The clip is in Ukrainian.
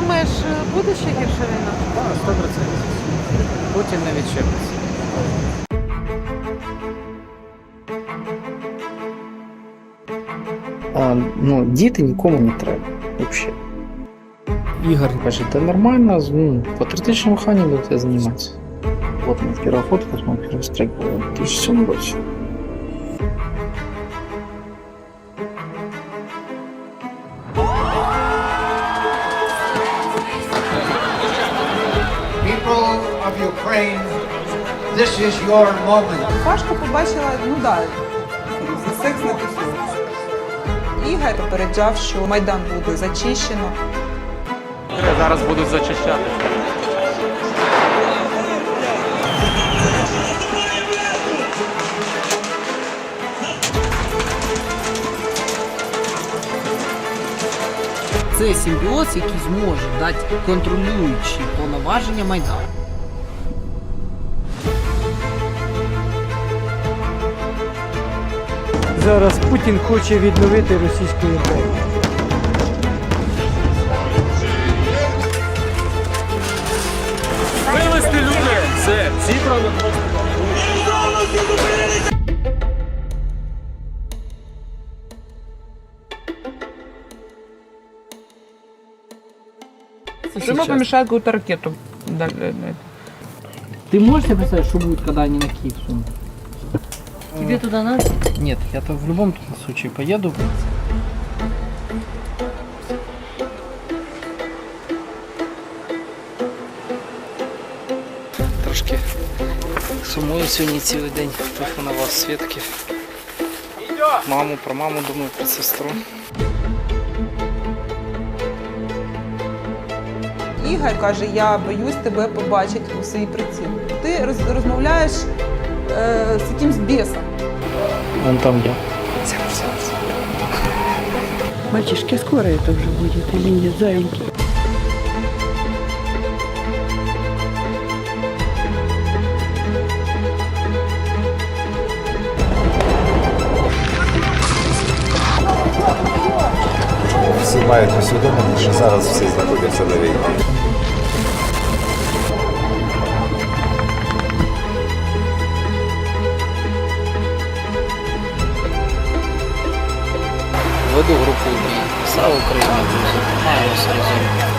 думаєш, е, буде ще гірша війна? Так, 100%. Путін не відчепиться. А, ну, діти нікому не треба взагалі. Ігор каже, це нормально, ну, патріотичним механіком це займатися. Вот мы в первый ход, мы в первый стрейк был в 2007 году. Ukraine, this is your moment. Пашка побачила, ну да, секс тусується. Ігор попереджав, що Майдан буде зачищено. Зараз будуть зачищати. Це симбіоз, який зможе дати контролюючі повноваження Майдану. Зараз Путін хоче відновити Російську імперію. Вивезти людей! Все, зібрано просто. Прямо помешает какую-то ракету. Ты можешь себе представить, что будет, когда они на Киев сунут? Тебе туда надо? Нет, я-то в любом случае поеду. Трошки сумую сьогодні цілий день. Телефонував Свідки. Маму, про маму думаю, про сестру. Ігор каже, я боюсь тебе побачити у свій приціл. Ти роз- розмовляєш е, з якимсь бісом. Вон там я. Мальчишки, а скоро это уже будет или нет, зайеньки? Всі мають усвідомити, що зараз всі знаходяться на війні. Веду групу Слава Україні! Маємо разом.